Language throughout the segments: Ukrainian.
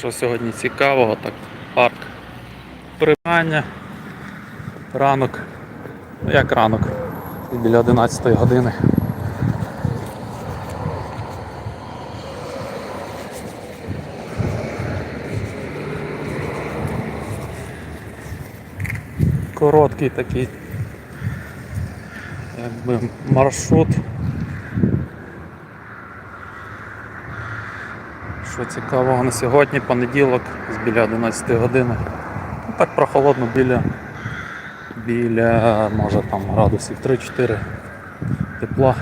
що сьогодні цікавого, так парк прибирання. Ранок. Ну як ранок? Біля 11 години. Короткий такий якби маршрут. Що цікавого на сьогодні, понеділок, з біля 11 години. Ну, так прохолодно біля, біля може там градусів 3-4 тепла.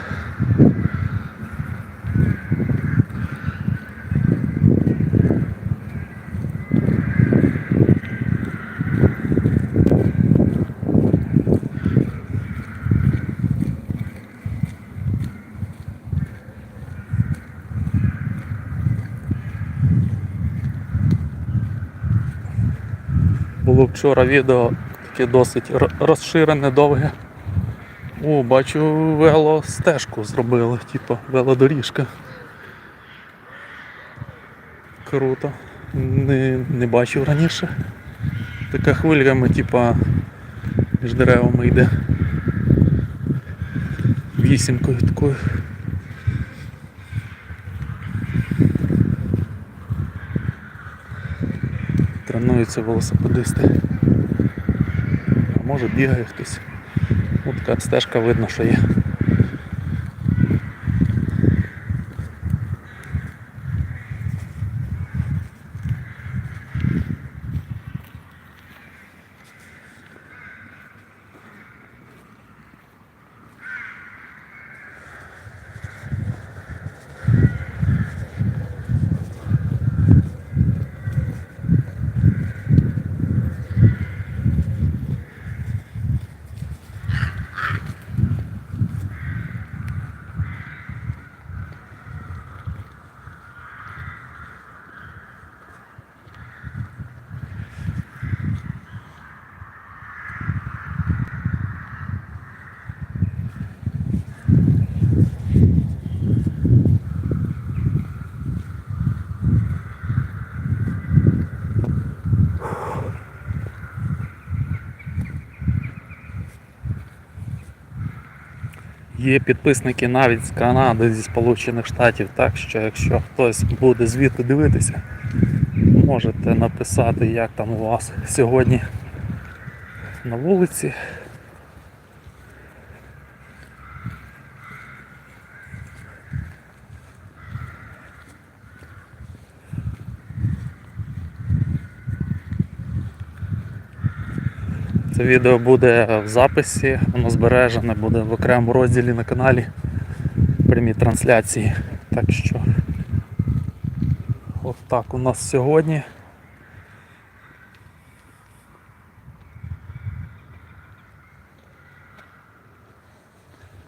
Було вчора відео таке досить розширене, довге. О, бачу, велостежку зробили, типу велодоріжка. Круто. Не, не бачив раніше. Така хвильками, типа, між деревами йде. Вісімкою такою. Тренуються велосипедисти. А може бігає хтось. Ось така стежка видно, що є. Є підписники навіть з Канади, зі Сполучених Штатів, так що якщо хтось буде звідти дивитися, можете написати, як там у вас сьогодні на вулиці. Це відео буде в записі, воно збережене, буде в окремому розділі на каналі прямі трансляції. Так що от так у нас сьогодні.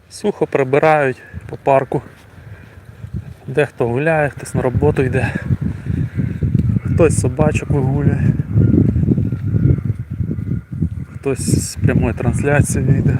Сухо прибирають по парку. Дехто гуляє, хтось на роботу йде, хтось собачок вигулює. Хтось з прямої трансляції йде.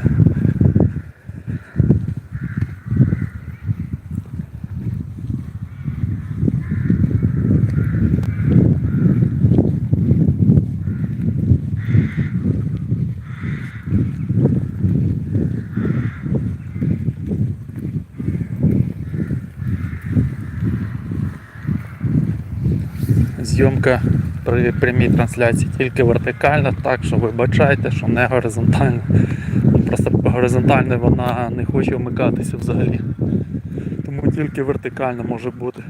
Зйомка При прямій трансляції тільки вертикальна, так що вибачайте, що не горизонтально. Просто горизонтальна вона не хоче вмикатися взагалі. Тому тільки вертикальна може бути.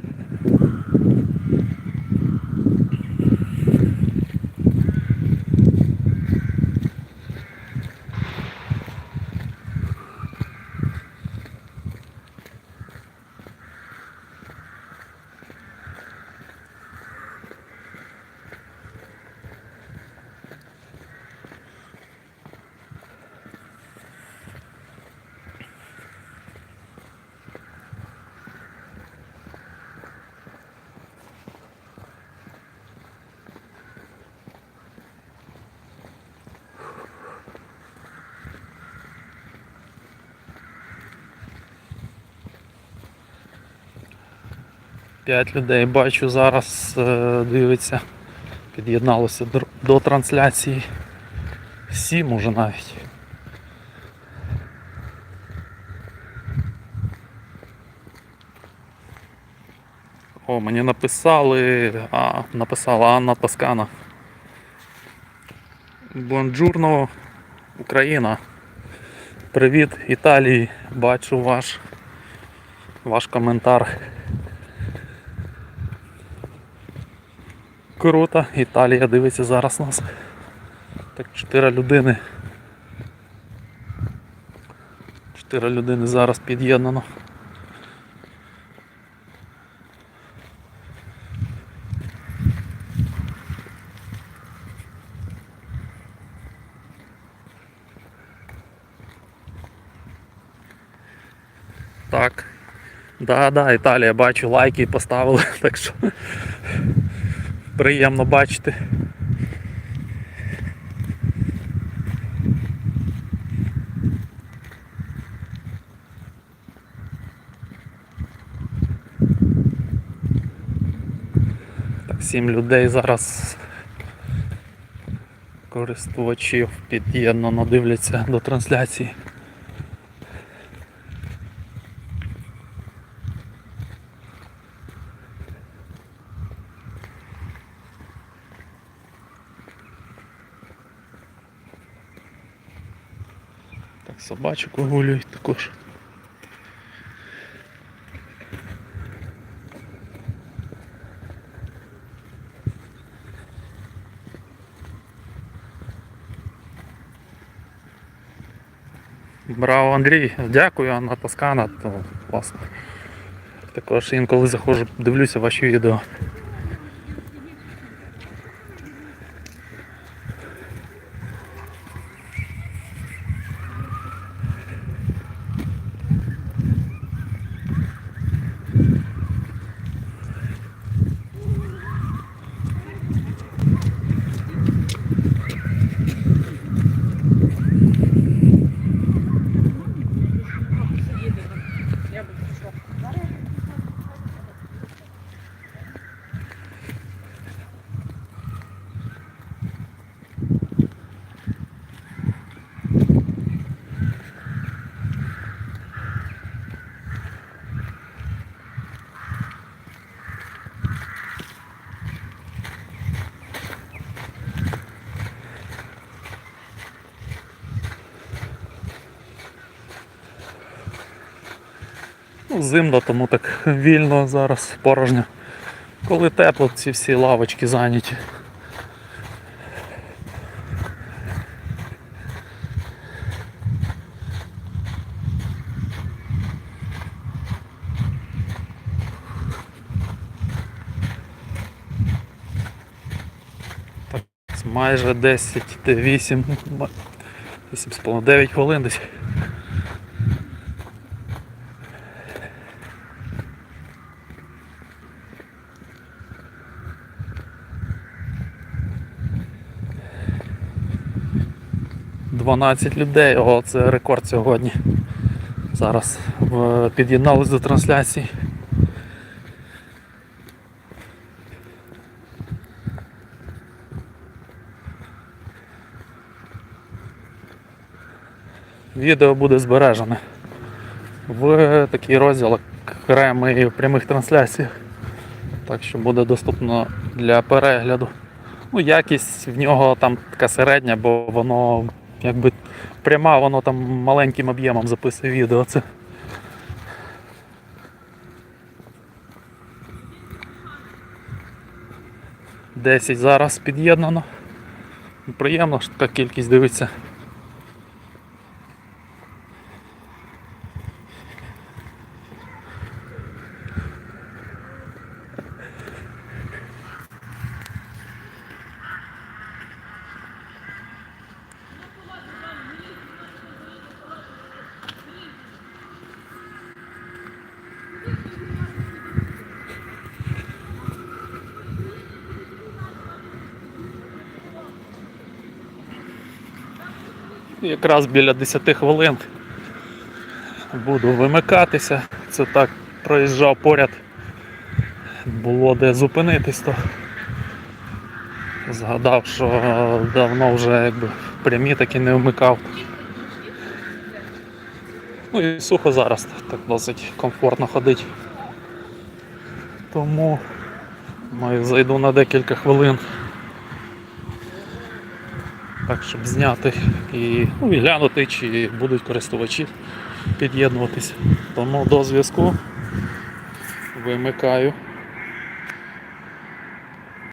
П'ять людей бачу зараз е, дивиться. Під'єдналося до трансляції. Сім уже навіть. О, мені написали, а, написала Анна Тоскана. Бонджурно, Україна. Привіт Італії. Бачу ваш, ваш коментар. Круто, Італія дивиться зараз нас. Так, чотири людини. Чотири людини зараз під'єднано. Так. Да, да, Італія, бачу, лайки поставили, так що приємно бачити. Так, сім людей зараз користувачів під'єднано дивляться до трансляції. Так, собачок вигулюють також. Браво, Андрій, дякую, Анна Тоскана. То вас також інколи заходжу, дивлюся ваші відео. Ну, зимно, тому так вільно зараз порожньо. Коли тепло, ці всі лавочки зайняті. Так, майже 10, 8, 8,5, 9 хвилин десь. Дванадцять людей, о, це рекорд сьогодні. Зараз в- під'єднались до трансляції. Відео буде збережене в такий розділ окремий в прямих трансляціях. Так що буде доступно для перегляду. Ну, якість в нього там така середня, бо воно якби пряма, воно там маленьким об'ємом записує відео. Це. Десять зараз під'єднано. Приємно, що така кількість дивиться. Якраз біля 10 хвилин буду вимикатися. Це так проїжджав поряд було де зупинитись, то згадав, що давно вже якби прямі таки не вмикав. Ну і сухо зараз так досить комфортно ходить. Тому маю зайду на декілька хвилин. Так, щоб зняти і, ну, глянути, чи будуть користувачі під'єднуватись. Тому до зв'язку вимикаю.